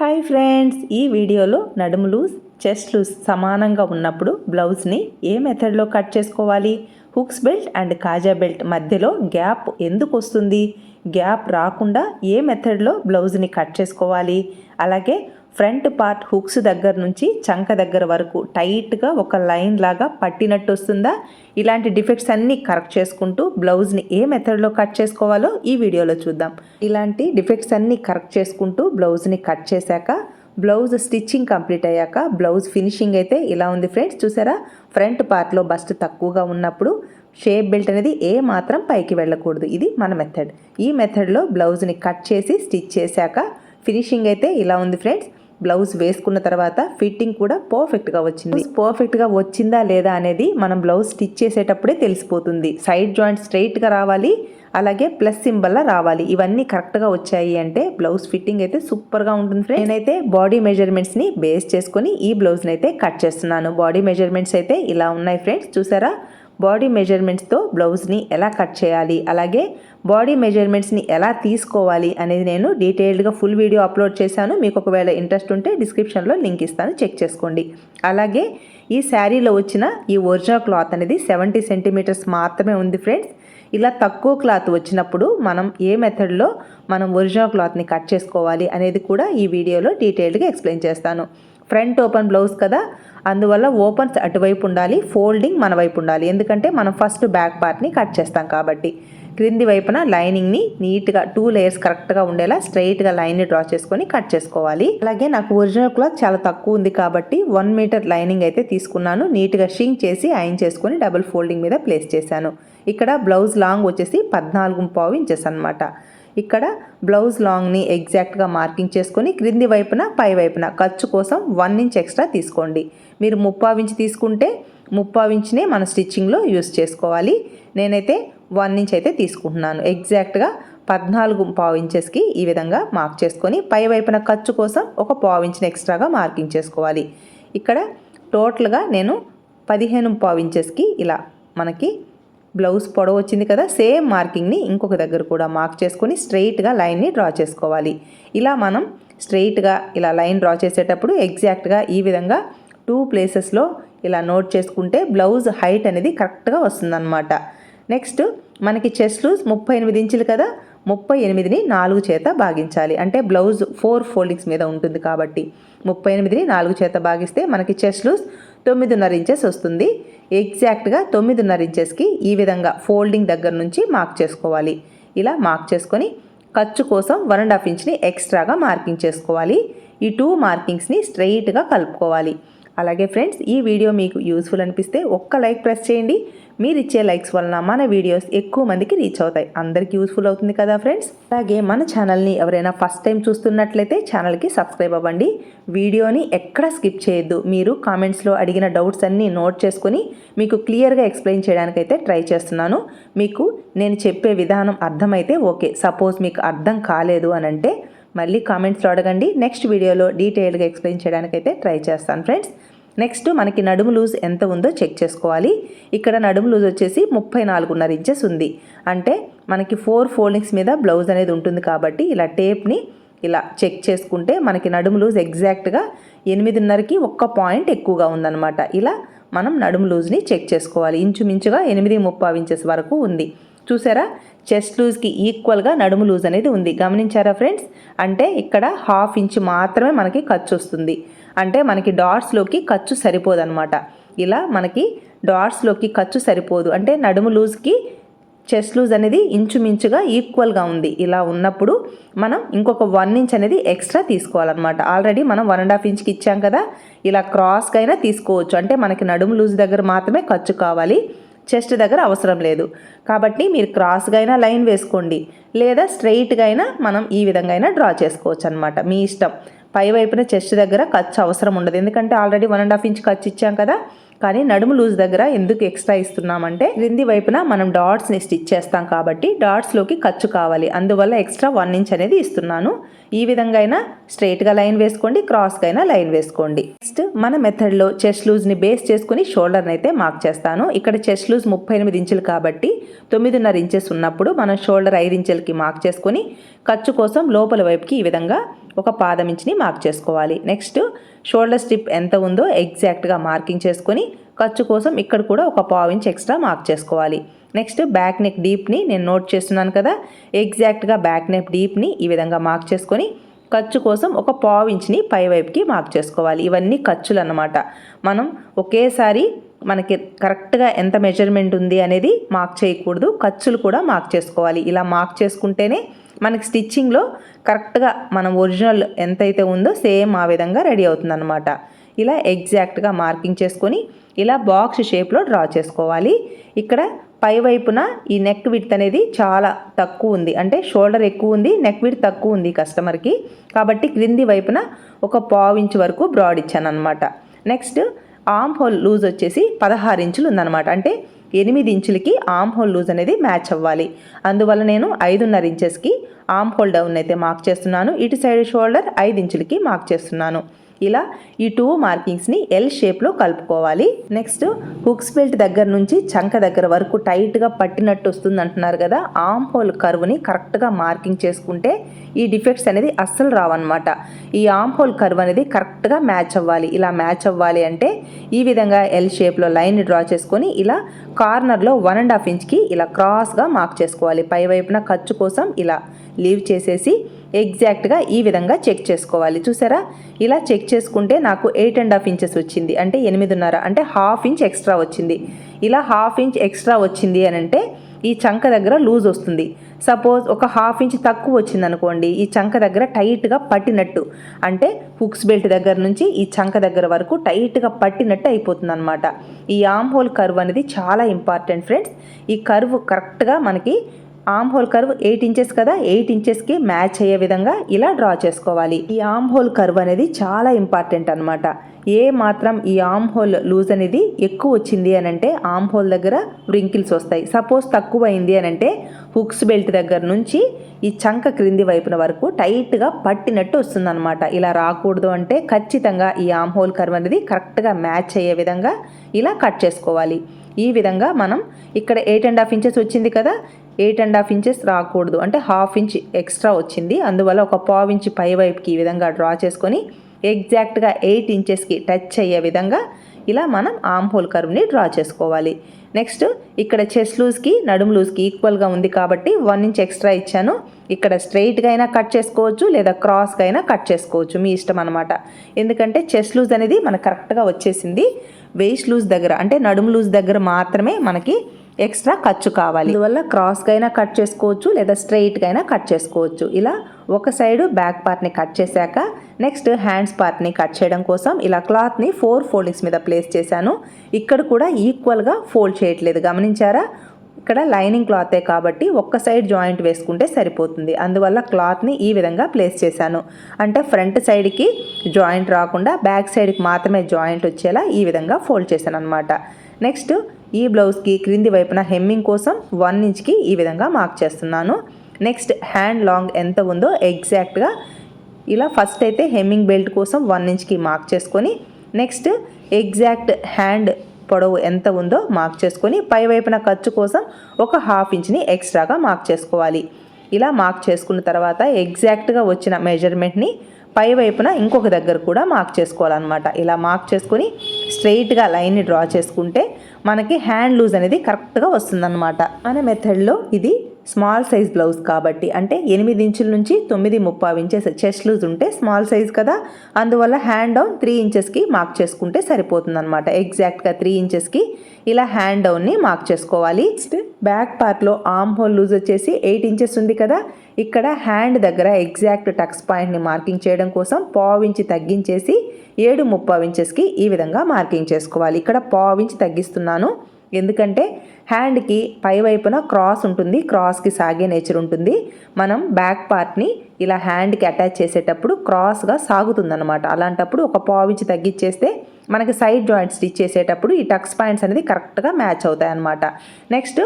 Hi friends ఈ వీడియోలో నడుములు chest loose సమానంగా ఉన్నప్పుడు బ్లౌజ్ని ఏ మెథడ్లో కట్ చేసుకోవాలి? హుక్స్ బెల్ట్ అండ్ కాజా బెల్ట్ మధ్యలో గ్యాప్ ఎందుకు వస్తుంది? గ్యాప్ రాకుండా ఏ మెథడ్లో బ్లౌజ్ని కట్ చేసుకోవాలి? అలాగే ఫ్రంట్ పార్ట్ హుక్స్ దగ్గర నుంచి చంక దగ్గర వరకు టైట్గా ఒక లైన్ లాగా పట్టినట్టు వస్తుందా? ఇలాంటి డిఫెక్ట్స్ అన్నీ కరెక్ట్ చేసుకుంటూ బ్లౌజ్ని ఏ మెథడ్లో కట్ చేసుకోవాలో ఈ వీడియోలో చూద్దాం. ఇలాంటి డిఫెక్ట్స్ అన్నీ కరెక్ట్ చేసుకుంటూ బ్లౌజ్ని కట్ చేశాక బ్లౌజ్ స్టిచ్చింగ్ కంప్లీట్ అయ్యాక బ్లౌజ్ ఫినిషింగ్ అయితే ఇలా ఉంది ఫ్రెండ్స్ చూసారా? ఫ్రంట్ పార్ట్లో బస్ట్ తక్కువగా ఉన్నప్పుడు షేప్ బెల్ట్ అనేది ఏ మాత్రం పైకి వెళ్ళకూడదు. ఇది మన మెథడ్. ఈ మెథడ్లో బ్లౌజ్ని కట్ చేసి స్టిచ్ చేశాక ఫినిషింగ్ అయితే ఇలా ఉంది ఫ్రెండ్స్. బ్లౌజ్ వేసుకున్న తర్వాత ఫిట్టింగ్ కూడా పర్ఫెక్ట్గా వచ్చింది. పర్ఫెక్ట్గా వచ్చిందా లేదా అనేది మనం బ్లౌజ్ స్టిచ్ చేసేటప్పుడే తెలిసిపోతుంది. సైడ్ జాయింట్ స్ట్రైట్గా రావాలి అలాగే ప్లస్ సింబల్లా రావాలి. ఇవన్నీ కరెక్ట్గా వచ్చాయి అంటే బ్లౌజ్ ఫిట్టింగ్ అయితే సూపర్గా ఉంటుంది ఫ్రెండ్ నేనైతే బాడీ మెజర్మెంట్స్ని బేస్ చేసుకొని ఈ బ్లౌజ్ని అయితే కట్ చేస్తున్నాను. బాడీ మెజర్మెంట్స్ అయితే ఇలా ఉన్నాయి ఫ్రెండ్స్ చూసారా? బాడీ మెజర్మెంట్స్తో బ్లౌజ్ని ఎలా కట్ చేయాలి? అలాగే బాడీ మెజర్మెంట్స్ని ఎలా తీసుకోవాలి అనేది నేను డీటెయిల్డ్గా ఫుల్ వీడియో అప్లోడ్ చేశాను. మీకు ఒకవేళ ఇంట్రెస్ట్ ఉంటే డిస్క్రిప్షన్లో లింక్ ఇస్తాను. చెక్ చేసుకోండి. అలాగే ఈ శారీలో వచ్చిన ఈ ఒరిజినల్ క్లాత్ అనేది సెవెంటీ సెంటీమీటర్స్ మాత్రమే ఉంది ఫ్రెండ్స్. ఇలా తక్కువ క్లాత్ వచ్చినప్పుడు మనం ఏ మెథడ్లో మనం ఒరిజినల్ క్లాత్ని కట్ చేసుకోవాలి అనేది కూడా ఈ వీడియోలో డీటెయిల్డ్గా ఎక్స్ప్లెయిన్ చేస్తాను. ఫ్రంట్ ఓపెన్ బ్లౌజ్ కదా అందువల్ల ఓపెన్స్ అటువైపు ఉండాలి ఫోల్డింగ్ మన వైపు ఉండాలి. ఎందుకంటే మనం ఫస్ట్ బ్యాక్ పార్ట్ని కట్ చేస్తాం కాబట్టి. క్రింది వైపున లైనింగ్ని నీట్గా టూ లేయర్స్ కరెక్ట్గా ఉండేలా స్ట్రైట్గా లైన్ని డ్రా చేసుకొని కట్ చేసుకోవాలి. అలాగే నాకు ఒరిజినల్ క్లాత్ చాలా తక్కువ ఉంది కాబట్టి వన్ మీటర్ లైనింగ్ అయితే తీసుకున్నాను. నీట్గా షింక్ చేసి ఐన్ చేసుకొని డబుల్ ఫోల్డింగ్ మీద ప్లేస్ చేశాను. ఇక్కడ బ్లౌజ్ లాంగ్ వచ్చేసి పద్నాలుగు పావు ఇంచెస్ అనమాట ఇక్కడ బ్లౌజ్ లాంగ్ని ఎగ్జాక్ట్గా మార్కింగ్ చేసుకొని క్రింది వైపున పై వైపున ఖర్చు కోసం వన్ ఇంచ్ ఎక్స్ట్రా తీసుకోండి. మీరు ముప్పావు ఇంచ్ తీసుకుంటే ముప్పావు ఇంచ్నే మన స్టిచ్చింగ్లో యూస్ చేసుకోవాలి. నేనైతే వన్ ఇంచ్ అయితే తీసుకుంటున్నాను. ఎగ్జాక్ట్గా పద్నాలుగు పావు ఇంచెస్కి ఈ విధంగా మార్క్ చేసుకొని పై వైపున ఖర్చు కోసం ఒక పావు ఇంచ్ని ఎక్స్ట్రాగా మార్కింగ్ చేసుకోవాలి. ఇక్కడ టోటల్గా నేను పదిహేను పావు ఇంచెస్కి ఇలా మనకి బ్లౌజ్ పొడవు వచ్చింది కదా సేమ్ మార్కింగ్ని ఇంకొక దగ్గర కూడా మార్క్ చేసుకొని స్ట్రైట్గా లైన్ని డ్రా చేసుకోవాలి. ఇలా మనం స్ట్రైట్గా ఇలా లైన్ డ్రా చేసేటప్పుడు ఎగ్జాక్ట్గా ఈ విధంగా టూ ప్లేసెస్లో ఇలా నోట్ చేసుకుంటే బ్లౌజ్ హైట్ అనేది కరెక్ట్గా వస్తుందన్నమాట. నెక్స్ట్ మనకి చెస్ లూజ్ ముప్పై ఎనిమిది ఇంచులు కదా ముప్పై ఎనిమిదిని నాలుగు చేత భాగించాలి. అంటే బ్లౌజ్ ఫోర్ ఫోల్డింగ్స్ మీద ఉంటుంది కాబట్టి ముప్పై ఎనిమిదిని నాలుగు చేత భాగిస్తే మనకి చెస్ట్ లూజ్ తొమ్మిదిన్నర ఇంచెస్ వస్తుంది. ఎగ్జాక్ట్గా తొమ్మిదిన్నర ఇంచెస్కి ఈ విధంగా ఫోల్డింగ్ దగ్గర నుంచి మార్క్ చేసుకోవాలి. ఇలా మార్క్ చేసుకొని ఖర్చు కోసం వన్ అండ్ హాఫ్ ఇంచ్ని ఎక్స్ట్రాగా మార్కింగ్ చేసుకోవాలి. ఈ టూ మార్కింగ్స్ని స్ట్రైట్గా కలుపుకోవాలి. అలాగే ఫ్రెండ్స్ ఈ వీడియో మీకు యూస్ఫుల్ అనిపిస్తే ఒక్క లైక్ ప్రెస్ చేయండి. మీరు ఇచ్చే లైక్స్ వలన మన వీడియోస్ ఎక్కువ మందికి రీచ్ అవుతాయి. అందరికీ యూస్ఫుల్ అవుతుంది కదా ఫ్రెండ్స్? అలాగే మన ఛానల్ని ఎవరైనా ఫస్ట్ టైం చూస్తున్నట్లయితే ఛానల్కి సబ్స్క్రైబ్ అవ్వండి. వీడియోని ఎక్కడ స్కిప్ చేయొద్దు. మీరు కామెంట్స్లో అడిగిన డౌట్స్ అన్నీ నోట్ చేసుకుని మీకు క్లియర్గా ఎక్స్ప్లెయిన్ చేయడానికైతే ట్రై చేస్తున్నాను. మీకు నేను చెప్పే విధానం అర్థమైతే ఓకే. సపోజ్ మీకు అర్థం కాలేదు అని అంటే మళ్ళీ కామెంట్స్లో అడగండి. నెక్స్ట్ వీడియోలో డీటెయిల్గా ఎక్స్ప్లెయిన్ చేయడానికైతే ట్రై చేస్తాను ఫ్రెండ్స్ నెక్స్ట్ మనకి నడుము లూజ్ ఎంత ఉందో చెక్ చేసుకోవాలి. ఇక్కడ నడుము లూజ్ వచ్చేసి ముప్పై నాలుగున్నర ఇంచెస్ ఉంది. అంటే మనకి ఫోర్ ఫోల్డింగ్స్ మీద బ్లౌజ్ అనేది ఉంటుంది కాబట్టి ఇలా టేప్ని ఇలా చెక్ చేసుకుంటే మనకి నడుము లూజ్ ఎగ్జాక్ట్గా ఎనిమిదిన్నరకి ఒక్క పాయింట్ ఎక్కువగా ఉందన్నమాట. ఇలా మనం నడుము లూజ్ని చెక్ చేసుకోవాలి. ఇంచుమించుగా ఎనిమిది ముప్పై ఇంచెస్ వరకు ఉంది. చూసారా? చెస్ట్ లూజ్కి ఈక్వల్గా నడుము లూజ్ అనేది ఉంది. గమనించారా ఫ్రెండ్స్? అంటే ఇక్కడ హాఫ్ ఇంచ్ మాత్రమే మనకి ఖర్చు వస్తుంది. అంటే మనకి డాట్స్లోకి ఖర్చు సరిపోదు అనమాట ఇలా మనకి డాట్స్లోకి ఖర్చు సరిపోదు. అంటే నడుము లూజ్కి చెస్ట్ లూజ్ అనేది ఇంచుమించుగా ఈక్వల్గా ఉంది. ఇలా ఉన్నప్పుడు మనం ఇంకొక వన్ ఇంచ్ అనేది ఎక్స్ట్రా తీసుకోవాలన్నమాట. ఆల్రెడీ మనం వన్ అండ్ హాఫ్ ఇంచ్కి ఇచ్చాం కదా? ఇలా క్రాస్గా అయినా తీసుకోవచ్చు. అంటే మనకి నడుము లూజ్ దగ్గర మాత్రమే ఖర్చు కావాలి. చెస్ట్ దగ్గర అవసరం లేదు. కాబట్టి మీరు క్రాస్గా అయినా లైన్ వేసుకోండి. లేదా స్ట్రెయిట్గా అయినా మనం ఈ విధంగా అయినా డ్రా చేసుకోవచ్చు అనమాట మీ ఇష్టం. పై వైపున చెస్ట్ దగ్గర ఖర్చు అవసరం ఉండదు. ఎందుకంటే already one and half inch ఖర్చు ఇచ్చాం కదా. కానీ నడుము లూజ్ దగ్గర ఎందుకు ఎక్స్ట్రా ఇస్తున్నామంటే క్రింది వైపున మనం డాట్స్ని స్టిచ్ చేస్తాం కాబట్టి డాట్స్లోకి ఖర్చు కావాలి. అందువల్ల ఎక్స్ట్రా వన్ ఇంచ్ అనేది ఇస్తున్నాను. ఈ విధంగా అయినా స్ట్రైట్గా లైన్ వేసుకోండి క్రాస్గా అయినా లైన్ వేసుకోండి. నెక్స్ట్ మన మెథడ్లో చెస్ట్ లూజ్ని బేస్ చేసుకుని షోల్డర్ని అయితే మార్క్ చేస్తాను. ఇక్కడ చెస్ట్ లూజ్ ముప్పై ఎనిమిది ఇంచులు కాబట్టి తొమ్మిదిన్నర ఇంచెస్ ఉన్నప్పుడు మనం షోల్డర్ ఐదు ఇంచులకి మార్క్ చేసుకొని ఖర్చు కోసం లోపల వైపుకి ఈ విధంగా ఒక పాదం ఇంచుని మార్క్ చేసుకోవాలి. నెక్స్ట్ షోల్డర్ స్ట్రిప్ ఎంత ఉందో ఎగ్జాక్ట్గా మార్కింగ్ చేసుకొని ఖర్చు కోసం ఇక్కడ కూడా ఒక పావు ఇంచ్ ఎక్స్ట్రా మార్క్ చేసుకోవాలి. నెక్స్ట్ బ్యాక్ నెక్ డీప్ని నేను నోట్ చేస్తున్నాను కదా ఎగ్జాక్ట్గా బ్యాక్ నెక్ డీప్ని ఈ విధంగా మార్క్ చేసుకొని ఖర్చు కోసం ఒక పావు ఇంచ్ని పై వైపుకి మార్క్ చేసుకోవాలి. ఇవన్నీ ఖర్చులు అన్నమాట. మనం ఒకేసారి మనకి కరెక్ట్గా ఎంత మెజర్మెంట్ ఉంది అనేది మార్క్ చేయకూడదు. ఖర్చులు కూడా మార్క్ చేసుకోవాలి. ఇలా మార్క్ చేసుకుంటేనే మనకి స్టిచ్చింగ్లో కరెక్ట్గా మనం ఒరిజినల్ ఎంతైతే ఉందో సేమ్ ఆ విధంగా రెడీ అవుతుందన్నమాట. ఇలా ఎగ్జాక్ట్గా మార్కింగ్ చేసుకొని ఇలా బాక్స్ షేప్లో డ్రా చేసుకోవాలి. ఇక్కడ పై వైపున ఈ నెక్ విడ్త్ అనేది చాలా తక్కువ ఉంది. అంటే షోల్డర్ ఎక్కువ ఉంది నెక్ విడ్త్ తక్కువ ఉంది కస్టమర్కి. కాబట్టి క్రింది వైపున ఒక పావు ఇంచ్ వరకు బ్రాడ్ ఇచ్చాను అనమాట నెక్స్ట్ ఆమ్ హోల్ లూజ్ వచ్చేసి పదహారు ఇంచులు ఉందన్నమాట. అంటే ఎనిమిది ఇంచులకి ఆమ్ హోల్ లూజ్ అనేది మ్యాచ్ అవ్వాలి. అందువల్ల నేను ఐదున్నర ఇంచెస్కి ఆమ్ హోల్ డౌన్ అయితే మార్క్ చేస్తున్నాను. ఇటు సైడ్ షోల్డర్ ఐదు ఇంచులకి మార్క్ చేస్తున్నాను. ఇలా ఈ టూ మార్కింగ్స్ని ఎల్ షేప్లో కలుపుకోవాలి. నెక్స్ట్ హుక్స్ బెల్ట్ దగ్గర నుంచి చంక దగ్గర వరకు టైట్గా పట్టినట్టు వస్తుంది అంటున్నారు కదా ఆమ్ హోల్ కర్వ్ని కరెక్ట్గా మార్కింగ్ చేసుకుంటే ఈ డిఫెక్ట్స్ అనేది అస్సలు రావన్నమాట. ఈ ఆమ్ హోల్ కర్వ్ అనేది కరెక్ట్గా మ్యాచ్ అవ్వాలి. ఇలా మ్యాచ్ అవ్వాలి అంటే ఈ విధంగా ఎల్ షేప్లో లైన్ డ్రా చేసుకొని ఇలా కార్నర్లో వన్ అండ్ హాఫ్ ఇంచ్కి ఇలా క్రాస్గా మార్క్ చేసుకోవాలి. పై వైపున ఖర్చు కోసం ఇలా లీవ్ చేసేసి ఎగ్జాక్ట్గా ఈ విధంగా చెక్ చేసుకోవాలి. చూసారా? ఇలా చెక్ చేసుకుంటే నాకు ఎయిట్ అండ్ హాఫ్ ఇంచెస్ వచ్చింది. అంటే ఎనిమిదిన్నర అంటే హాఫ్ ఇంచ్ ఎక్స్ట్రా వచ్చింది. ఇలా హాఫ్ ఇంచ్ ఎక్స్ట్రా వచ్చింది అని అంటే ఈ చంక దగ్గర లూజ్ వస్తుంది. సపోజ్ ఒక హాఫ్ ఇంచ్ తక్కువ వచ్చింది అనుకోండి ఈ చంక దగ్గర టైట్గా పట్టినట్టు. అంటే హుక్స్ బెల్ట్ దగ్గర నుంచి ఈ చంక దగ్గర వరకు టైట్గా పట్టినట్టు అయిపోతుంది అనమాట ఈ ఆమ్ హోల్ కర్వ్ అనేది చాలా ఇంపార్టెంట్ ఫ్రెండ్స్. ఈ కర్వ్ కరెక్ట్గా మనకి arm hole curve eight inches కదా ఎయిట్ ఇంచెస్కి మ్యాచ్ అయ్యే విధంగా ఇలా డ్రా చేసుకోవాలి. ఈ ఆమ్ హోల్ కర్వ్ అనేది చాలా ఇంపార్టెంట్ అనమాట ఏ మాత్రం ఈ ఆమ్ హోల్ లూజ్ అనేది ఎక్కువ వచ్చింది అని అంటే ఆమ్ హోల్ దగ్గర వ్రింకిల్స్ వస్తాయి. సపోజ్ తక్కువ అయింది అని అంటే హుక్స్ బెల్ట్ దగ్గర నుంచి ఈ చంక క్రింది వైపున వరకు టైట్గా పట్టినట్టు వస్తుందన్నమాట. ఇలా రాకూడదు అంటే ఖచ్చితంగా ఈ ఆమ్ హోల్ కర్వ్ అనేది కరెక్ట్గా మ్యాచ్ అయ్యే విధంగా ఇలా కట్ చేసుకోవాలి. ఈ విధంగా మనం ఇక్కడ ఎయిట్ అండ్ హాఫ్ ఇంచెస్ వచ్చింది కదా ఎయిట్ అండ్ హాఫ్ ఇంచెస్ రాకూడదు. అంటే హాఫ్ ఇంచ్ ఎక్స్ట్రా వచ్చింది. అందువల్ల ఒక పావు ఇంచ్ పై వైపుకి ఈ విధంగా డ్రా చేసుకొని ఎగ్జాక్ట్గా ఎయిట్ ఇంచెస్కి టచ్ అయ్యే విధంగా ఇలా మనం ఆమ్ హోల్ కర్వ్ని డ్రా చేసుకోవాలి. నెక్స్ట్ ఇక్కడ చెస్ట్ లూజ్కి నడుము లూజ్కి ఈక్వల్గా ఉంది కాబట్టి వన్ ఇంచ్ ఎక్స్ట్రా ఇచ్చాను. ఇక్కడ స్ట్రైట్గా అయినా కట్ చేసుకోవచ్చు లేదా క్రాస్గా అయినా కట్ చేసుకోవచ్చు. మీ ఇష్టం అనమాట ఎందుకంటే చెస్ట్ లూజ్ అనేది మనకు కరెక్ట్గా వచ్చేసింది. వేస్ట్ లూజ్ దగ్గర అంటే నడుము లూజ్ దగ్గర మాత్రమే మనకి ఎక్స్ట్రా ఖర్చు కావాలి. అందువల్ల క్రాస్గా అయినా కట్ చేసుకోవచ్చు లేదా స్ట్రైట్గా అయినా కట్ చేసుకోవచ్చు. ఇలా ఒక సైడు బ్యాక్ పార్ట్ని కట్ చేశాక నెక్స్ట్ హ్యాండ్స్ పార్ట్ని కట్ చేయడం కోసం ఇలా క్లాత్ని ఫోర్ ఫోల్డింగ్స్ మీద ప్లేస్ చేశాను. ఇక్కడ కూడా ఈక్వల్గా ఫోల్డ్ చేయట్లేదు. గమనించారా? ఇక్కడ లైనింగ్ క్లాతే కాబట్టి ఒక్క సైడ్ జాయింట్ వేసుకుంటే సరిపోతుంది. అందువల్ల క్లాత్ని ఈ విధంగా ప్లేస్ చేశాను. అంటే ఫ్రంట్ సైడ్కి జాయింట్ రాకుండా బ్యాక్ సైడ్కి మాత్రమే జాయింట్ వచ్చేలా ఈ విధంగా ఫోల్డ్ చేశాను అనమాట నెక్స్ట్ ఈ బ్లౌజ్కి క్రింది వైపున హెమ్మింగ్ కోసం వన్ ఇంచ్కి ఈ విధంగా మార్క్ చేస్తున్నాను. నెక్స్ట్ హ్యాండ్ లాంగ్ ఎంత ఉందో ఎగ్జాక్ట్గా ఇలా ఫస్ట్ అయితే హెమ్మింగ్ బెల్ట్ కోసం వన్ ఇంచ్కి మార్క్ చేసుకొని నెక్స్ట్ ఎగ్జాక్ట్ హ్యాండ్ పొడవు ఎంత ఉందో మార్క్ చేసుకొని పై వైపున ఖర్చు కోసం ఒక హాఫ్ ఇంచ్ని ఎక్స్ట్రాగా మార్క్ చేసుకోవాలి. ఇలా మార్క్ చేసుకున్న తర్వాత ఎగ్జాక్ట్గా వచ్చిన మెజర్మెంట్ని పై వైపున ఇంకొక దగ్గర కూడా మార్క్ చేసుకోవాలన్నమాట. ఇలా మార్క్ చేసుకొని స్ట్రెయిట్గా లైన్ని డ్రా చేసుకుంటే మనకి హ్యాండ్ లూజ్ అనేది కరెక్ట్గా వస్తుందన్నమాట. అనే మెథడ్లో ఇది స్మాల్ సైజ్ బ్లౌజ్ కాబట్టి అంటే ఎనిమిది ఇంచుల నుంచి తొమ్మిది ముప్పావు ఇంచెస్ చెస్ట్ లూజ్ ఉంటే స్మాల్ సైజ్ కదా. అందువల్ల హ్యాండ్ డౌన్ త్రీ ఇంచెస్కి మార్క్ చేసుకుంటే సరిపోతుంది అనమాట ఎగ్జాక్ట్గా త్రీ ఇంచెస్కి ఇలా హ్యాండ్ డౌన్ని మార్క్ చేసుకోవాలి. బ్యాక్ పార్ట్లో ఆర్మ్ హోల్ లూజ్ వచ్చేసి ఎయిట్ ఇంచెస్ ఉంది కదా. ఇక్కడ హ్యాండ్ దగ్గర ఎగ్జాక్ట్ టక్స్ పాయింట్ని మార్కింగ్ చేయడం కోసం పావు ఇంచి తగ్గించేసి ఏడు ముప్పావు ఇంచెస్కి ఈ విధంగా మార్కింగ్ చేసుకోవాలి. ఇక్కడ పావు ఇంచి తగ్గిస్తున్నాను. ఎందుకంటే హ్యాండ్కి పై వైపున క్రాస్ ఉంటుంది. క్రాస్కి సాగే నేచర్ ఉంటుంది. మనం బ్యాక్ పార్ట్ని ఇలా హ్యాండ్కి అటాచ్ చేసేటప్పుడు క్రాస్గా సాగుతుందన్నమాట. అలాంటప్పుడు ఒక పావించి తగ్గించేస్తే మనకి సైడ్ జాయింట్ స్టిచ్ చేసేటప్పుడు ఈ టక్స్ పాయింట్స్ అనేది కరెక్ట్గా మ్యాచ్ అవుతాయి అనమాట నెక్స్ట్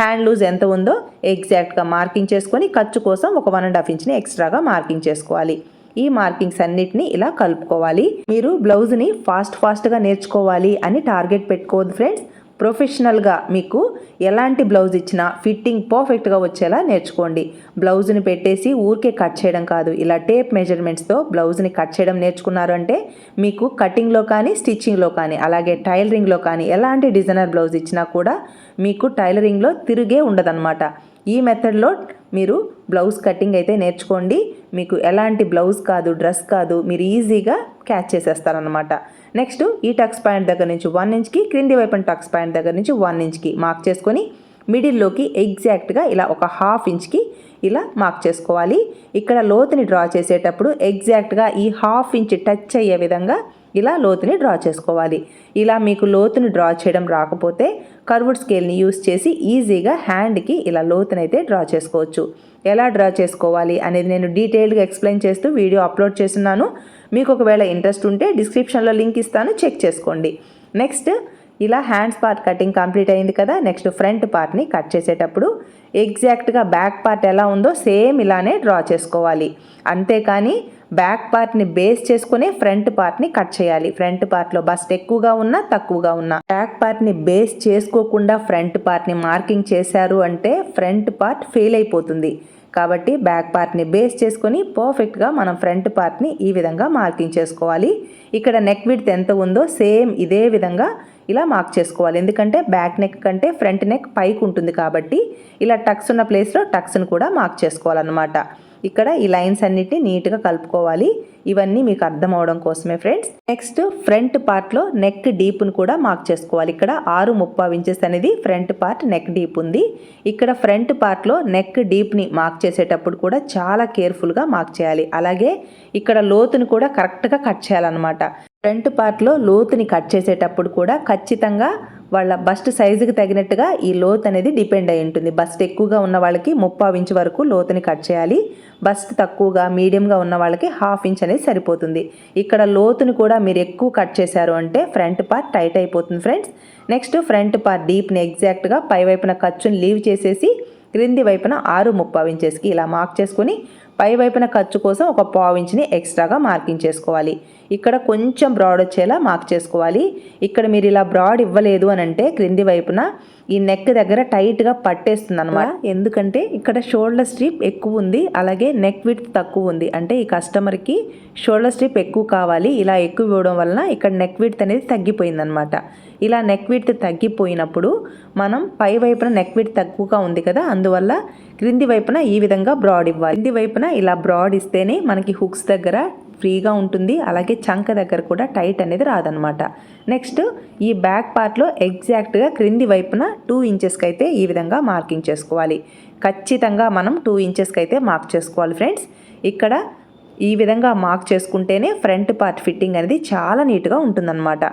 హ్యాండ్ లూజ్ ఎంత ఉందో ఎగ్జాక్ట్గా మార్కింగ్ చేసుకొని ఖర్చు కోసం ఒక వన్ అండ్ హాఫ్ ఇంచ్ని ఎక్స్ట్రాగా మార్కింగ్ చేసుకోవాలి. ఈ మార్కింగ్స్ అన్నిటిని ఇలా కలుపుకోవాలి. మీరు బ్లౌజ్ని ఫాస్ట్ ఫాస్ట్గా నేర్చుకోవాలి అని టార్గెట్ పెట్టుకోవద్దు ఫ్రెండ్స్. ప్రొఫెషనల్గా మీకు ఎలాంటి బ్లౌజ్ ఇచ్చినా ఫిట్టింగ్ పర్ఫెక్ట్గా వచ్చేలా నేర్చుకోండి. బ్లౌజ్ని పెట్టేసి ఊరికే కట్ చేయడం కాదు. ఇలా టేప్ మెజర్మెంట్స్తో బ్లౌజ్ని కట్ చేయడం నేర్చుకున్నారు అంటే మీకు కటింగ్లో కానీ స్టిచ్చింగ్లో కానీ అలాగే టైలరింగ్లో కానీ ఎలాంటి డిజైనర్ బ్లౌజ్ ఇచ్చినా కూడా మీకు టైలరింగ్లో తిరిగే ఉండదన్నమాట. ఈ మెథడ్లో మీరు బ్లౌజ్ కటింగ్ అయితే నేర్చుకోండి. మీకు ఎలాంటి బ్లౌజ్ కాదు డ్రెస్ కాదు మీరు ఈజీగా క్యాచ్ చేసేస్తారనమాట నెక్స్ట్ ఈ టక్స్ పాయింట్ దగ్గర నుంచి వన్ ఇంచ్కి క్రింది వైపున టక్స్ పాయింట్ దగ్గర నుంచి వన్ ఇంచ్కి మార్క్ చేసుకొని మిడిల్లోకి ఎగ్జాక్ట్గా ఇలా ఒక హాఫ్ ఇంచ్కి ఇలా మార్క్ చేసుకోవాలి. ఇక్కడ లోతుని డ్రా చేసేటప్పుడు ఎగ్జాక్ట్గా ఈ హాఫ్ ఇంచ్ టచ్ అయ్యే విధంగా ఇలా లోతుని డ్రా చేసుకోవాలి. ఇలా మీకు లోతుని డ్రా చేయడం రాకపోతే కర్వుడ్ స్కేల్ని యూస్ చేసి ఈజీగా హ్యాండ్కి ఇలా లోతునైతే డ్రా చేసుకోవచ్చు. ఎలా డ్రా చేసుకోవాలి అనేది నేను డీటెయిల్డ్గా ఎక్స్ప్లెయిన్ చేస్తూ వీడియో అప్లోడ్ చేస్తున్నాను. మీకు ఒకవేళ ఇంట్రెస్ట్ ఉంటే డిస్క్రిప్షన్లో లింక్ ఇస్తాను. చెక్ చేసుకోండి. నెక్స్ట్ ఇలా హ్యాండ్స్ పార్ట్ కటింగ్ కంప్లీట్ అయింది కదా నెక్స్ట్ ఫ్రంట్ పార్ట్ని కట్ చేసేటప్పుడు ఎగ్జాక్ట్గా బ్యాక్ పార్ట్ ఎలా ఉందో సేమ్ ఇలానే డ్రా చేసుకోవాలి. అంతేకాని బ్యాక్ పార్ట్ని బేస్ చేసుకునే ఫ్రంట్ పార్ట్ని కట్ చేయాలి. ఫ్రంట్ పార్ట్లో బస్ట్ ఎక్కువగా ఉన్నా తక్కువగా ఉన్నా. బ్యాక్ పార్ట్ని బేస్ చేసుకోకుండా ఫ్రంట్ పార్ట్ని మార్కింగ్ చేశారు అంటే ఫ్రంట్ పార్ట్ ఫెయిల్ అయిపోతుంది. కాబట్టి బ్యాక్ పార్ట్ని బేస్ చేసుకొని పర్ఫెక్ట్గా మనం ఫ్రంట్ పార్ట్ని ఈ విధంగా మార్కింగ్ చేసుకోవాలి. ఇక్కడ నెక్ విడ్త్ ఎంత ఉందో సేమ్ ఇదే విధంగా ఇలా మార్క్ చేసుకోవాలి. ఎందుకంటే బ్యాక్ నెక్ కంటే ఫ్రంట్ నెక్ పైకి ఉంటుంది కాబట్టి ఇలా టక్స్ ఉన్న ప్లేస్లో టక్స్ని కూడా మార్క్ చేసుకోవాలన్నమాట. ఇక్కడ ఈ లైన్స్ అన్నిటిని నీట్గా కలుపుకోవాలి. ఇవన్నీ మీకు అర్థం అవడం కోసమే ఫ్రెండ్స్. నెక్స్ట్ ఫ్రంట్ పార్ట్లో నెక్ డీప్ను కూడా మార్క్ చేసుకోవాలి. ఇక్కడ ఆరు ముప్పై ఇంచెస్ అనేది ఫ్రంట్ పార్ట్ నెక్ డీప్ ఉంది. ఇక్కడ ఫ్రంట్ పార్ట్లో నెక్ డీప్ని మార్క్ చేసేటప్పుడు కూడా చాలా కేర్ఫుల్గా మార్క్ చేయాలి. అలాగే ఇక్కడ లోతుని కూడా కరెక్ట్గా కట్ చేయాలన్నమాట. ఫ్రంట్ పార్ట్లో లోతుని కట్ చేసేటప్పుడు కూడా ఖచ్చితంగా వాళ్ళ బస్ట్ సైజుకి తగినట్టుగా ఈ లోత్ అనేది డిపెండ్ అయి ఉంటుంది. బస్ట్ ఎక్కువగా ఉన్న వాళ్ళకి ముప్పావు ఇంచ్ వరకు లోతుని కట్ చేయాలి. బస్ట్ తక్కువగా మీడియంగా ఉన్న వాళ్ళకి హాఫ్ ఇంచ్ అనేది సరిపోతుంది. ఇక్కడ లోతుని కూడా మీరు ఎక్కువ కట్ చేశారు అంటే ఫ్రంట్ పార్ట్ టైట్ అయిపోతుంది ఫ్రెండ్స్. నెక్స్ట్ ఫ్రంట్ పార్ట్ డీప్ని ఎగ్జాక్ట్గా పై వైపున ఖర్చుని లీవ్ చేసేసి క్రింది వైపున ఆరు ముప్పావు ఇంచెస్కి ఇలా మార్క్ చేసుకుని పై వైపున ఖర్చు కోసం ఒక పావు ఇంచుని ఎక్స్ట్రాగా మార్కింగ్ చేసుకోవాలి. ఇక్కడ కొంచెం బ్రాడ్ వచ్చేలా మార్క్ చేసుకోవాలి. ఇక్కడ మీరు ఇలా బ్రాడ్ ఇవ్వలేదు అని అంటే క్రింది వైపున ఈ నెక్ దగ్గర టైట్గా పట్టేస్తుంది అనమాట ఎందుకంటే ఇక్కడ షోల్డర్ స్ట్రిప్ ఎక్కువ ఉంది అలాగే నెక్ విత్ తక్కువ ఉంది. అంటే ఈ కస్టమర్కి షోల్డర్ స్ట్రిప్ ఎక్కువ కావాలి. ఇలా ఎక్కువ ఇవ్వడం వలన ఇక్కడ నెక్ విడ్త్ అనేది తగ్గిపోయిందనమాట ఇలా నెక్ విడ్త్ తగ్గిపోయినప్పుడు మనం పై వైపున నెక్ విడ్త్ తక్కువగా ఉంది కదా అందువల్ల క్రింది వైపున ఈ విధంగా బ్రాడ్ ఇవ్వాలి. క్రింది వైపున ఇలా బ్రాడ్ ఇస్తేనే మనకి హుక్స్ దగ్గర ఫ్రీగా ఉంటుంది. అలాగే చంక దగ్గర కూడా టైట్ అనేది రాదనమాట నెక్స్ట్ ఈ బ్యాక్ పార్ట్లో ఎగ్జాక్ట్గా క్రింది వైపున టూ ఇంచెస్కి అయితే ఈ విధంగా మార్కింగ్ చేసుకోవాలి. ఖచ్చితంగా మనం టూ ఇంచెస్కి అయితే మార్క్ చేసుకోవాలి ఫ్రెండ్స్. ఇక్కడ ఈ విధంగా మార్క్ చేసుకుంటేనే ఫ్రంట్ పార్ట్ ఫిట్టింగ్ అనేది చాలా నీట్గా ఉంటుందన్నమాట.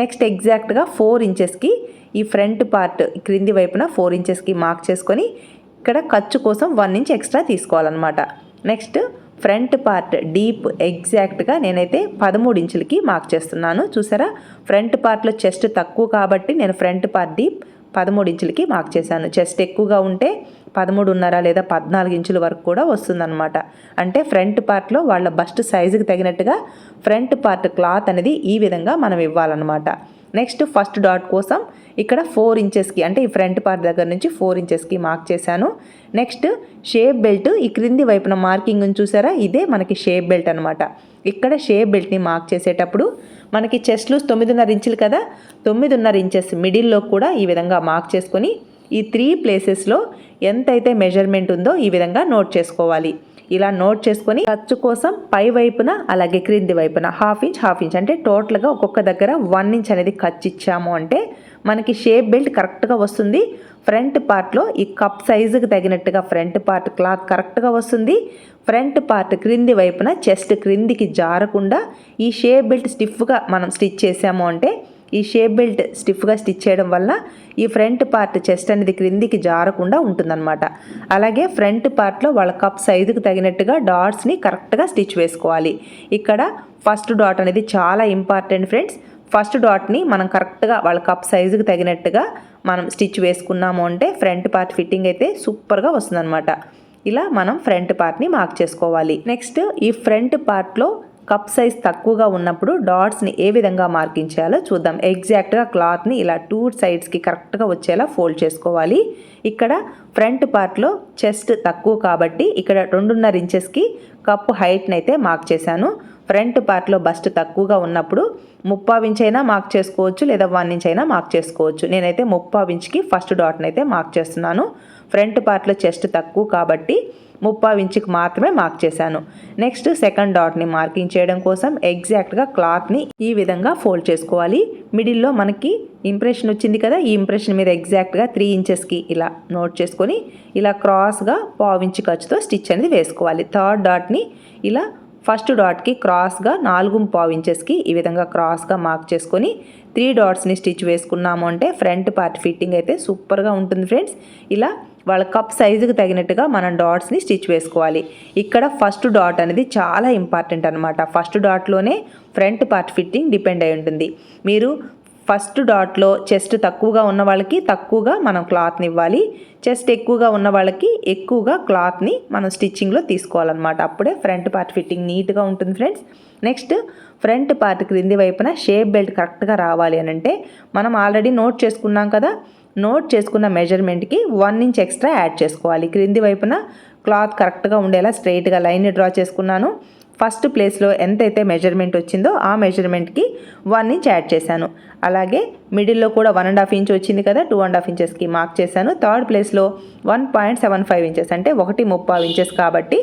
నెక్స్ట్ ఎగ్జాక్ట్గా ఫోర్ ఇంచెస్కి ఈ ఫ్రంట్ పార్ట్ క్రింది వైపున ఫోర్ ఇంచెస్కి మార్క్ చేసుకొని ఇక్కడ ఖర్చు కోసం వన్ ఇంచ్ ఎక్స్ట్రా తీసుకోవాలన్నమాట. నెక్స్ట్ ఫ్రంట్ పార్ట్ డీప్ ఎగ్జాక్ట్గా నేనైతే పదమూడు ఇంచులకి మార్క్ చేస్తున్నాను. చూసారా? ఫ్రంట్ పార్ట్లో చెస్ట్ తక్కువ కాబట్టి నేను ఫ్రంట్ పార్ట్ డీప్ పదమూడు ఇంచులకి మార్క్ చేశాను. చెస్ట్ ఎక్కువగా ఉంటే పదమూడున్నర లేదా పద్నాలుగు ఇంచుల వరకు కూడా వస్తుందన్నమాట. అంటే ఫ్రంట్ పార్ట్లో వాళ్ళ బస్ట్ సైజుకి తగినట్టుగా ఫ్రంట్ పార్ట్ క్లాత్ అనేది ఈ విధంగా మనం ఇవ్వాలన్నమాట. నెక్స్ట్ ఫస్ట్ డాట్ కోసం ఇక్కడ ఫోర్ ఇంచెస్కి అంటే ఈ ఫ్రంట్ పార్ట్ దగ్గర నుంచి ఫోర్ ఇంచెస్కి మార్క్ చేశాను. నెక్స్ట్ షేప్ బెల్ట్ ఈ క్రింది వైపున మార్కింగ్ చూసారా? ఇదే మనకి షేప్ బెల్ట్ అనమాట ఇక్కడ షేప్ బెల్ట్ని మార్క్ చేసేటప్పుడు మనకి చెస్ట్ లూస్ తొమ్మిదిన్నర ఇంచులు కదా? తొమ్మిదిన్నర ఇంచెస్ మిడిల్లో కూడా ఈ విధంగా మార్క్ చేసుకొని ఈ త్రీ ప్లేసెస్లో ఎంతైతే మెజర్మెంట్ ఉందో ఈ విధంగా నోట్ చేసుకోవాలి. ఇలా నోట్ చేసుకొని ఖర్చు కోసం పై వైపున అలాగే క్రింది వైపున హాఫ్ ఇంచ్ హాఫ్ ఇంచ్ అంటే టోటల్గా ఒక్కొక్క దగ్గర వన్ ఇంచ్ అనేది ఖర్చు ఇచ్చాము అంటే మనకి షేప్ బెల్ట్ కరెక్ట్గా వస్తుంది. ఫ్రంట్ పార్ట్లో ఈ కప్ సైజుకి తగినట్టుగా ఫ్రంట్ పార్ట్ క్లాత్ కరెక్ట్గా వస్తుంది. ఫ్రంట్ పార్ట్ క్రింది వైపున చెస్ట్ క్రిందికి జారకుండా ఈ షేప్ బెల్ట్ స్టిఫ్గా మనం స్టిచ్ చేసాము అంటే ఈ షేప్ బెల్ట్ స్టిఫ్గా స్టిచ్ చేయడం వల్ల ఈ ఫ్రంట్ పార్ట్ చెస్ట్ అనేది క్రిందికి జారకుండా ఉంటుందన్నమాట. అలాగే ఫ్రంట్ పార్ట్లో వాళ్ళ కప్ సైజుకి తగినట్టుగా డాట్స్ని కరెక్ట్గా స్టిచ్ వేసుకోవాలి. ఇక్కడ ఫస్ట్ డాట్ అనేది చాలా ఇంపార్టెంట్ ఫ్రెండ్స్. ఫస్ట్ డాట్ని మనం కరెక్ట్గా వాళ్ళ కప్ సైజుకి తగినట్టుగా మనం స్టిచ్ వేసుకున్నాము అంటే ఫ్రంట్ పార్ట్ ఫిట్టింగ్ అయితే సూపర్గా వస్తుందన్నమాట. ఇలా మనం ఫ్రంట్ పార్ట్ని మార్క్ చేసుకోవాలి. నెక్స్ట్ ఈ ఫ్రంట్ పార్ట్లో కప్ సైజ్ తక్కువగా ఉన్నప్పుడు డాట్స్ని ఏ విధంగా మార్కింగ్ చేయాలో చూద్దాం ఎగ్జాక్ట్గా క్లాత్ని ఇలా టూ సైడ్స్కి కరెక్ట్గా వచ్చేలా ఫోల్డ్ చేసుకోవాలి. ఇక్కడ ఫ్రంట్ పార్ట్లో చెస్ట్ తక్కువ కాబట్టి ఇక్కడ రెండున్నర ఇంచెస్కి కప్ హైట్ని అయితే మార్క్ చేశాను. ఫ్రంట్ పార్ట్లో బస్ట్ తక్కువగా ఉన్నప్పుడు ముప్పావు ఇంచ్ అయినా మార్క్ చేసుకోవచ్చు లేదా వన్ ఇంచ్ అయినా మార్క్ చేసుకోవచ్చు. నేనైతే ముప్పావు ఇంచ్కి ఫస్ట్ డాట్ని అయితే మార్క్ చేస్తున్నాను. ఫ్రంట్ పార్ట్లో చెస్ట్ తక్కువ కాబట్టి ముప్పావు ఇంచుకి మాత్రమే మార్క్ చేశాను. నెక్స్ట్ సెకండ్ డాట్ని మార్కింగ్ చేయడం కోసం ఎగ్జాక్ట్గా క్లాత్ని ఈ విధంగా ఫోల్డ్ చేసుకోవాలి. మిడిల్లో మనకి ఇంప్రెషన్ వచ్చింది కదా ఈ ఇంప్రెషన్ మీద ఎగ్జాక్ట్గా త్రీ ఇంచెస్కి ఇలా నోట్ చేసుకొని ఇలా క్రాస్గా పావు ఇంచు ఖర్చుతో స్టిచ్ అనేది వేసుకోవాలి. థర్డ్ డాట్ని ఇలా ఫస్ట్ డాట్కి క్రాస్గా నాలుగు పావు ఇంచెస్కి ఈ విధంగా క్రాస్గా మార్క్ చేసుకొని త్రీ డాట్స్ని స్టిచ్ వేసుకున్నాము అంటే ఫ్రంట్ పార్ట్ ఫిట్టింగ్ అయితే సూపర్గా ఉంటుంది ఫ్రెండ్స్. ఇలా వాళ్ళ కప్ సైజుకి తగినట్టుగా మనం డాట్స్ని స్టిచ్ వేసుకోవాలి. ఇక్కడ ఫస్ట్ డాట్ అనేది చాలా ఇంపార్టెంట్ అనమాట ఫస్ట్ డాట్లోనే ఫ్రంట్ పార్ట్ ఫిట్టింగ్ డిపెండ్ అయి ఉంటుంది. మీరు ఫస్ట్ డాట్లో చెస్ట్ తక్కువగా ఉన్న వాళ్ళకి తక్కువగా మనం క్లాత్ని ఇవ్వాలి. చెస్ట్ ఎక్కువగా ఉన్న వాళ్ళకి ఎక్కువగా క్లాత్ని మనం స్టిచ్చింగ్లో తీసుకోవాలన్నమాట. అప్పుడే ఫ్రంట్ పార్ట్ ఫిట్టింగ్ నీట్గా ఉంటుంది ఫ్రెండ్స్. నెక్స్ట్ ఫ్రంట్ పార్ట్ క్రింది వైపున షేప్ బెల్ట్ కరెక్ట్గా రావాలి అని అంటే మనం ఆల్రెడీ నోట్ చేసుకున్నాం కదా నోట్ చేసుకున్న మెజర్మెంట్కి వన్ ఇంచ్ ఎక్స్ట్రా యాడ్ చేసుకోవాలి. క్రింది వైపున క్లాత్ కరెక్ట్గా ఉండేలా స్ట్రైట్గా లైన్ని డ్రా చేసుకున్నాను. ఫస్ట్ ప్లేస్లో ఎంతైతే మెజర్మెంట్ వచ్చిందో ఆ మెజర్మెంట్కి వన్ ఇంచ్ యాడ్ చేశాను. అలాగే మిడిల్లో కూడా వన్ అండ్ హాఫ్ ఇంచ్ వచ్చింది కదా టూ అండ్ హాఫ్ ఇంచెస్కి మార్క్ చేశాను. థర్డ్ ప్లేస్లో one point seven five inches అంటే ఒకటి ముప్పావు ఇంచెస్ కాబట్టి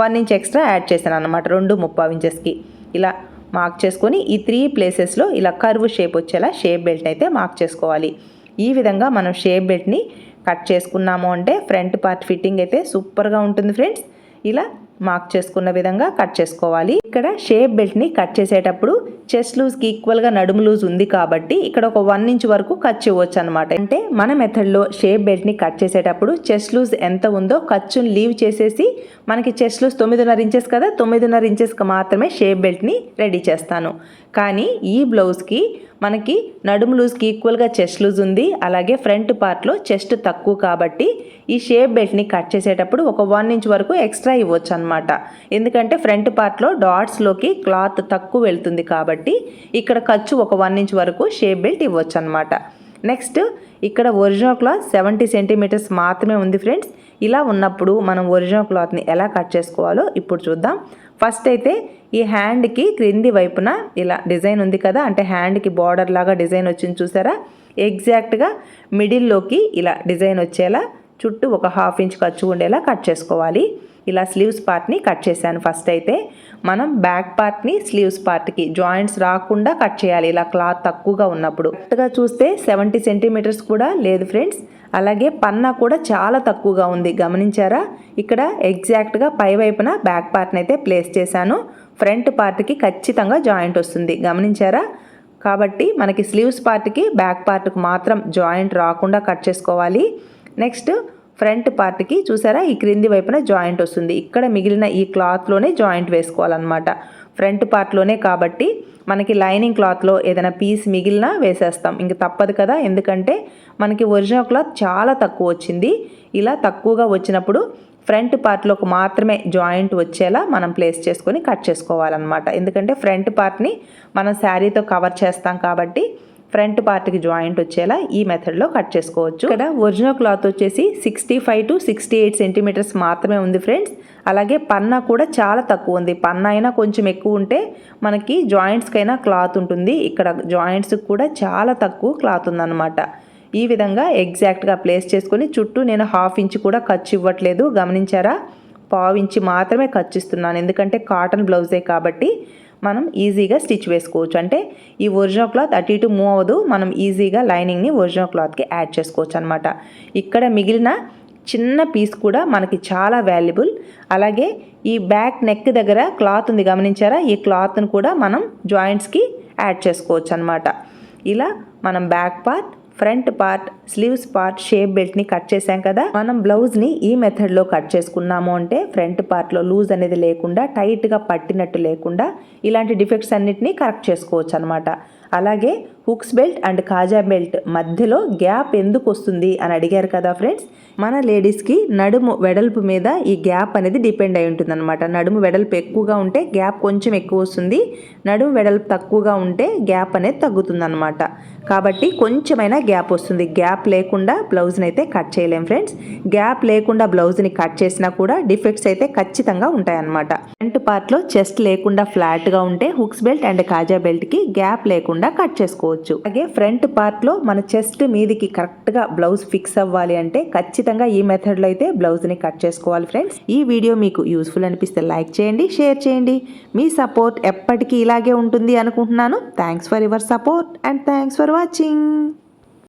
వన్ ఇంచ్ ఎక్స్ట్రా యాడ్ చేశాను అనమాట రెండు ముప్పావు ఇంచెస్కి ఇలా మార్క్ చేసుకొని ఈ త్రీ ప్లేసెస్లో ఇలా కర్వ్ షేప్ వచ్చేలా షేప్ బెల్ట్ అయితే మార్క్ చేసుకోవాలి. ఈ విధంగా మనం షేప్ బెల్ట్ని కట్ చేసుకున్నాము అంటే ఫ్రంట్ పార్ట్ ఫిట్టింగ్ అయితే సూపర్గా ఉంటుంది ఫ్రెండ్స్ ఇలా మార్క్ చేసుకున్న విధంగా కట్ చేసుకోవాలి. ఇక్కడ షేప్ బెల్ట్ని కట్ చేసేటప్పుడు చెస్ట్ లూజ్కి ఈక్వల్గా నడుము లూజ్ ఉంది కాబట్టి ఇక్కడ ఒక వన్ ఇంచ్ వరకు కట్ చేయవచ్చు అనమాట అంటే మన మెథడ్లో షేప్ బెల్ట్ని కట్ చేసేటప్పుడు చెస్ట్ లూజ్ ఎంత ఉందో ఖర్చును లీవ్ చేసేసి మనకి చెస్ట్ లూజ్ తొమ్మిదిన్నర ఇంచెస్ కదా తొమ్మిదిన్నర ఇంచెస్కి మాత్రమే షేప్ బెల్ట్ని రెడీ చేస్తాను. కానీ ఈ బ్లౌజ్కి మనకి నడుము లూజ్కి ఈక్వల్గా చెస్ట్ లూజ్ ఉంది అలాగే ఫ్రంట్ పార్ట్లో చెస్ట్ తక్కువ కాబట్టి ఈ షేప్ బెల్ట్ని కట్ చేసేటప్పుడు ఒక వన్ ఇంచ్ వరకు ఎక్స్ట్రా ఇవ్వచ్చు అనమాట ఎందుకంటే ఫ్రంట్ పార్ట్లో డాట్స్లోకి క్లాత్ తక్కువ వెళ్తుంది కాబట్టి ఇక్కడ ఖర్చు ఒక వన్ ఇంచ్ వరకు షేప్ బెల్ట్ ఇవ్వచ్చు అనమాట నెక్స్ట్ ఇక్కడ ఒరిజినల్ క్లాత్ సెవెంటీ సెంటీమీటర్స్ మాత్రమే ఉంది ఫ్రెండ్స్. ఇలా ఉన్నప్పుడు మనం ఒరిజినల్ క్లాత్ని ఎలా కట్ చేసుకోవాలో ఇప్పుడు చూద్దాం. ఫస్ట్ అయితే ఈ హ్యాండ్కి క్రింది వైపున ఇలా డిజైన్ ఉంది కదా అంటే హ్యాండ్కి బార్డర్ లాగా డిజైన్ వచ్చింది చూసారా? ఎగ్జాక్ట్గా మిడిల్లోకి ఇలా డిజైన్ వచ్చేలా చుట్టూ ఒక హాఫ్ ఇంచ్ ఖర్చు ఉండేలా కట్ చేసుకోవాలి. ఇలా స్లీవ్స్ పార్ట్ని కట్ చేశాను ఫస్ట్ అయితే. మనం బ్యాక్ పార్ట్ని స్లీవ్స్ పార్ట్కి జాయింట్స్ రాకుండా కట్ చేయాలి. ఇలా క్లాత్ తక్కువగా ఉన్నప్పుడు. కరెక్ట్గా చూస్తే సెవెంటీ సెంటీమీటర్స్ కూడా లేదు ఫ్రెండ్స్. అలాగే పన్నా కూడా చాలా తక్కువగా ఉంది. గమనించారా? ఇక్కడ ఎగ్జాక్ట్గా పై వైపున బ్యాక్ పార్ట్ని అయితే ప్లేస్ చేశాను. ఫ్రంట్ పార్ట్కి ఖచ్చితంగా జాయింట్ వస్తుంది. గమనించారా? కాబట్టి మనకి స్లీవ్స్ పార్ట్కి బ్యాక్ పార్ట్కి మాత్రం జాయింట్ రాకుండా కట్ చేసుకోవాలి. నెక్స్ట్ ఫ్రంట్ పార్ట్కి చూసారా? ఈ క్రింది వైపున జాయింట్ వస్తుంది. ఇక్కడ మిగిలిన ఈ క్లాత్లోనే జాయింట్ వేసుకోవాలన్నమాట. ఫ్రంట్ పార్ట్లోనే కాబట్టి మనకి లైనింగ్ క్లాత్లో ఏదైనా పీస్ మిగిలినా వేసేస్తాం. ఇంక తప్పదు కదా? ఎందుకంటే మనకి ఒరిజినల్ క్లాత్ చాలా తక్కువ వచ్చింది. ఇలా తక్కువగా వచ్చినప్పుడు ఫ్రంట్ పార్ట్లోకి మాత్రమే జాయింట్ వచ్చేలా మనం ప్లేస్ చేసుకొని కట్ చేసుకోవాలన్నమాట. ఎందుకంటే ఫ్రంట్ పార్ట్ని మనం శారీతో కవర్ చేస్తాం కాబట్టి ఫ్రంట్ పార్ట్కి జాయింట్ వచ్చేలా ఈ మెథడ్లో కట్ చేసుకోవచ్చు. ఇక్కడ ఒరిజినల్ క్లాత్ వచ్చేసి sixty five to sixty eight centimetres మాత్రమే ఉంది ఫ్రెండ్స్. అలాగే పన్నా కూడా చాలా తక్కువ ఉంది. పన్నా అయినా కొంచెం ఎక్కువ ఉంటే మనకి జాయింట్స్కైనా క్లాత్ ఉంటుంది. ఇక్కడ జాయింట్స్కి కూడా చాలా తక్కువ క్లాత్ ఉందన్నమాట. ఈ విధంగా ఎగ్జాక్ట్గా ప్లేస్ చేసుకొని చుట్టూ నేను హాఫ్ ఇంచ్ కూడా ఖర్చు ఇవ్వట్లేదు. గమనించారా? పావు ఇంచి మాత్రమే ఖర్చిస్తున్నాను ఎందుకంటే కాటన్ బ్లౌజే కాబట్టి మనం ఈజీగా స్టిచ్ వేసుకోవచ్చు. అంటే ఈ ఒరిజినల్ క్లాత్ అటు ఇటు మూవ్ అవ్వదు. మనం ఈజీగా లైనింగ్ని ఒరిజినల్ క్లాత్కి యాడ్ చేసుకోవచ్చు అనమాట ఇక్కడ మిగిలిన చిన్న పీస్ కూడా మనకి చాలా వాల్యుబుల్ అలాగే ఈ బ్యాక్ నెక్ దగ్గర క్లాత్ ఉంది. గమనించారా? ఈ క్లాత్ను కూడా మనం జాయింట్స్కి యాడ్ చేసుకోవచ్చు అనమాట ఇలా మనం back part front part sleeves part shape బెల్ట్ని cut చేసాం కదా? మనం బ్లౌజ్ని ఈ మెథడ్లో కట్ చేసుకున్నాము అంటే ఫ్రంట్ పార్ట్లో లూజ్ అనేది లేకుండా టైట్గా పట్టినట్టు లేకుండా ఇలాంటి డిఫెక్ట్స్ అన్నిటినీ కరెక్ట్ చేసుకోవచ్చు అనమాట అలాగే హుక్స్ బెల్ట్ అండ్ కాజా బెల్ట్ మధ్యలో గ్యాప్ ఎందుకు వస్తుంది అని అడిగారు కదా ఫ్రెండ్స్? మన లేడీస్కి నడుము వెడల్పు మీద ఈ గ్యాప్ అనేది డిపెండ్ అయి ఉంటుంది అనమాట నడుము వెడల్పు ఎక్కువగా ఉంటే గ్యాప్ కొంచెం ఎక్కువ వస్తుంది. నడుము వెడల్పు తక్కువగా ఉంటే గ్యాప్ అనేది తగ్గుతుందన్నమాట. కాబట్టి కొంచెమైనా గ్యాప్ వస్తుంది. గ్యాప్ లేకుండా బ్లౌజ్ని అయితే కట్ చేయలేం ఫ్రెండ్స్. గ్యాప్ లేకుండా బ్లౌజ్ని కట్ చేసినా కూడా డిఫెక్ట్స్ అయితే ఖచ్చితంగా ఉంటాయన్నమాట. ఫ్రంట్ పార్ట్లో చెస్ట్ లేకుండా ఫ్లాట్గా ఉంటే హుక్స్ బెల్ట్ అండ్ కాజా బెల్ట్కి గ్యాప్ లేకుండా కట్ చేసుకోవచ్చు. అలాగే ఫ్రంట్ పార్ట్లో మన చెస్ట్ మీదికి కరెక్ట్గా బ్లౌజ్ ఫిక్స్ అవ్వాలి అంటే ఖచ్చితంగా ఖచ్చితంగా ఈ మెథడ్లో అయితే బ్లౌజ్ని కట్ చేసుకోవాలి ఫ్రెండ్స్. ఈ వీడియో మీకు యూస్ఫుల్ అనిపిస్తే లైక్ చేయండి షేర్ చేయండి. మీ సపోర్ట్ ఎప్పటికీ ఇలాగే ఉంటుంది అనుకుంటున్నాను. Thanks for your support and thanks for watching